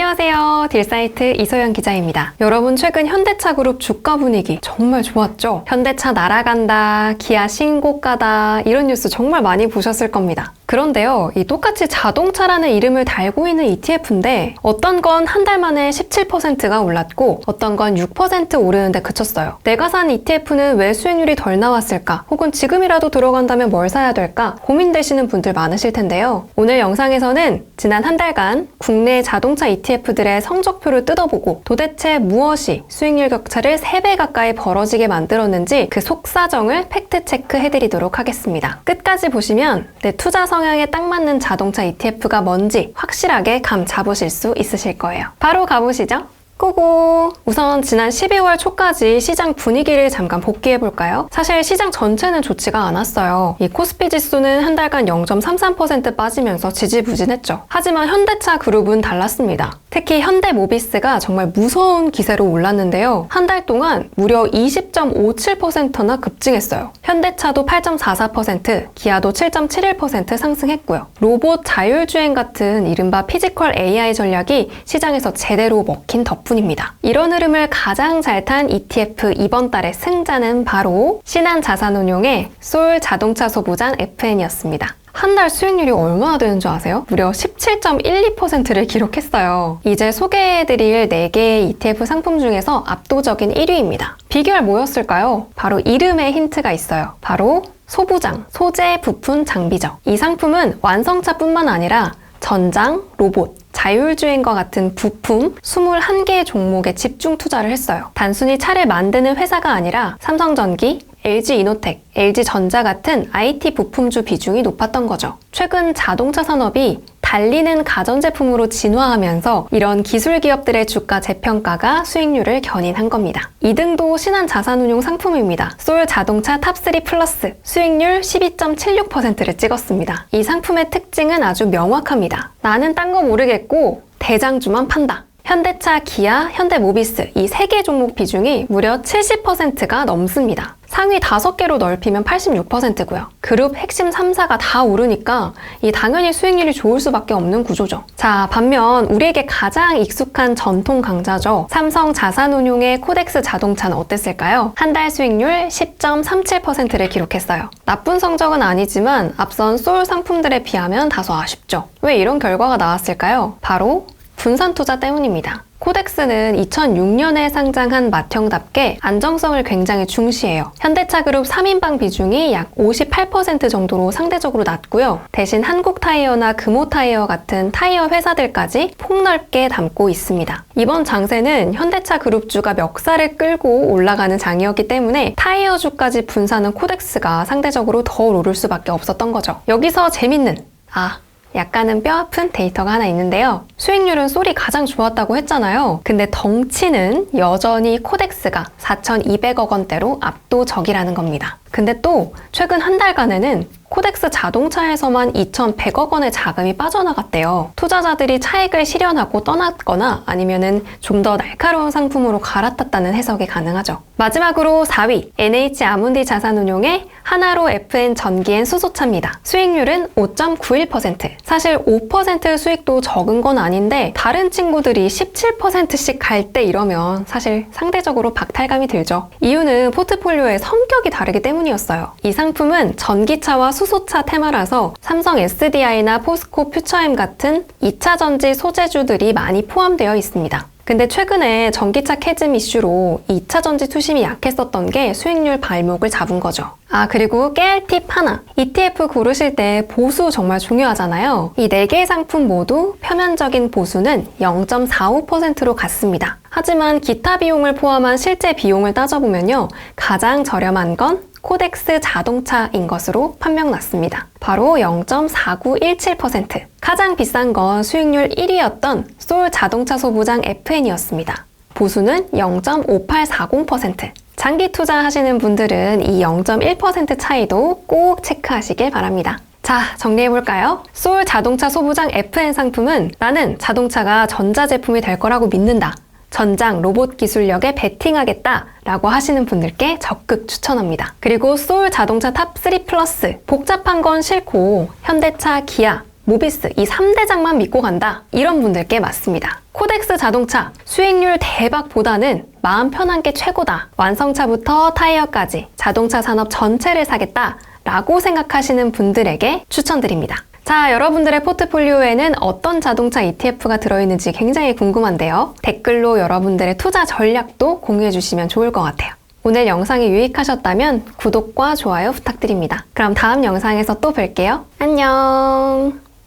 안녕하세요. 딜사이트 이소연 기자입니다. 여러분 최근 현대차 그룹 주가 분위기 정말 좋았죠? 현대차 날아간다, 기아 신고가다 이런 뉴스 정말 많이 보셨을 겁니다. 그런데요, 이 똑같이 자동차라는 이름을 달고 있는 ETF인데 어떤 건 한 달 만에 17%가 올랐고 어떤 건 6% 오르는데 그쳤어요. 내가 산 ETF는 왜 수익률이 덜 나왔을까? 혹은 지금이라도 들어간다면 뭘 사야 될까? 고민되시는 분들 많으실 텐데요. 오늘 영상에서는 지난 한 달간 국내 자동차 ETF 들의 성적표를 뜯어보고 도대체 무엇이 수익률 격차를 3배 가까이 벌어지게 만들었는지 그 속사정을 팩트체크 해드리도록 하겠습니다. 끝까지 보시면 내 투자 성향에 딱 맞는 자동차 ETF가 뭔지 확실하게 감 잡으실 수 있으실 거예요. 바로 가보시죠. 고고! 우선 지난 12월 초까지 시장 분위기를 잠깐 복귀해 볼까요? 사실 시장 전체는 좋지가 않았어요. 이 코스피 지수는 한 달간 0.33% 빠지면서 지지부진했죠. 하지만 현대차 그룹은 달랐습니다. 특히 현대모비스가 정말 무서운 기세로 올랐는데요. 한 달 동안 무려 20.57%나 급증했어요. 현대차도 8.44%, 기아도 7.71% 상승했고요. 로봇 자율주행 같은 이른바 피지컬 AI 전략이 시장에서 제대로 먹힌 덕분 입니다. 이런 흐름을 가장 잘 탄 ETF 이번 달의 승자는 바로 신한자산운용의 솔 자동차 소부장 FN이었습니다. 한달 수익률이 얼마나 되는 줄 아세요? 무려 17.12%를 기록했어요. 이제 소개해드릴 4개의 ETF 상품 중에서 압도적인 1위입니다. 비결 뭐였을까요? 바로 이름에 힌트가 있어요. 바로 소부장, 소재, 부품, 장비죠. 이 상품은 완성차뿐만 아니라 전장, 로봇, 자율주행과 같은 부품 21개 종목에 집중 투자를 했어요. 단순히 차를 만드는 회사가 아니라 삼성전기, LG이노텍, LG전자 같은 IT 부품주 비중이 높았던 거죠. 최근 자동차 산업이 달리는 가전제품으로 진화하면서 이런 기술 기업들의 주가 재평가가 수익률을 견인한 겁니다. 2등도 신한 자산운용 상품입니다. 솔 자동차 탑3 플러스 수익률 12.76%를 찍었습니다. 이 상품의 특징은 아주 명확합니다. 나는 딴 거 모르겠고 대장주만 판다. 현대차, 기아, 현대모비스 이 세 개 종목 비중이 무려 70%가 넘습니다. 상위 5개로 넓히면 86%고요. 그룹 핵심 3사가 다 오르니까 이 당연히 수익률이 좋을 수밖에 없는 구조죠. 자, 반면 우리에게 가장 익숙한 전통 강자죠. 삼성 자산운용의 코덱스 자동차는 어땠을까요? 한 달 수익률 10.37%를 기록했어요. 나쁜 성적은 아니지만 앞선 솔 상품들에 비하면 다소 아쉽죠. 왜 이런 결과가 나왔을까요? 바로 분산 투자 때문입니다. 코덱스는 2006년에 상장한 맏형답게 안정성을 굉장히 중시해요. 현대차 그룹 3인방 비중이 약 58% 정도로 상대적으로 낮고요. 대신 한국 타이어나 금호 타이어 같은 타이어 회사들까지 폭넓게 담고 있습니다. 이번 장세는 현대차 그룹주가 멱살을 끌고 올라가는 장이었기 때문에 타이어주까지 분사는 코덱스가 상대적으로 더 오를 수밖에 없었던 거죠. 여기서 재밌는 아 약간은 뼈아픈 데이터가 하나 있는데요. 수익률은 솔이 가장 좋았다고 했잖아요. 근데 덩치는 여전히 코덱스가 4,200억 원대로 압도적이라는 겁니다. 근데 또 최근 한 달간에는 코덱스 자동차에서만 2,100억 원의 자금이 빠져나갔대요. 투자자들이 차익을 실현하고 떠났거나 아니면은 좀 더 날카로운 상품으로 갈아탔다는 해석이 가능하죠. 마지막으로 4위 NH 아문디 자산운용의 하나로 FN 전기엔 수소차입니다. 수익률은 5.91%. 사실 5% 수익도 적은 건 아닌데 다른 친구들이 17%씩 갈 때 이러면 사실 상대적으로 박탈감이 들죠. 이유는 포트폴리오의 성격이 다르기 때문이었어요. 이 상품은 전기차와 수소차 테마라서 삼성 SDI나 포스코 퓨처엠 같은 2차 전지 소재주들이 많이 포함되어 있습니다. 근데 최근에 전기차 캐즘 이슈로 2차 전지 투심이 약했었던 게 수익률 발목을 잡은 거죠. 아, 그리고 깨알 팁 하나. ETF 고르실 때 보수 정말 중요하잖아요. 이 4개의 상품 모두 표면적인 보수는 0.45%로 같습니다. 하지만 기타 비용을 포함한 실제 비용을 따져보면요. 가장 저렴한 건 코덱스 자동차인 것으로 판명 났습니다. 바로 0.4917%. 가장 비싼 건 수익률 1위였던 솔 자동차 소부장 FN이었습니다. 보수는 0.5840%. 장기 투자하시는 분들은 이 0.1% 차이도 꼭 체크하시길 바랍니다. 자, 정리해볼까요? 솔 자동차 소부장 FN 상품은 나는 자동차가 전자제품이 될 거라고 믿는다. 전장 로봇 기술력에 베팅하겠다 라고 하시는 분들께 적극 추천합니다. 그리고 솔 자동차 탑3 플러스 복잡한 건 싫고 현대차, 기아, 모비스 이 3대장만 믿고 간다. 이런 분들께 맞습니다. 코덱스 자동차 수익률 대박보다는 마음 편한 게 최고다. 완성차부터 타이어까지 자동차 산업 전체를 사겠다. 라고 생각하시는 분들에게 추천드립니다. 자, 여러분들의 포트폴리오에는 어떤 자동차 ETF가 들어있는지 굉장히 궁금한데요. 댓글로 여러분들의 투자 전략도 공유해 주시면 좋을 것 같아요. 오늘 영상이 유익하셨다면 구독과 좋아요 부탁드립니다. 그럼 다음 영상에서 또 뵐게요. 안녕!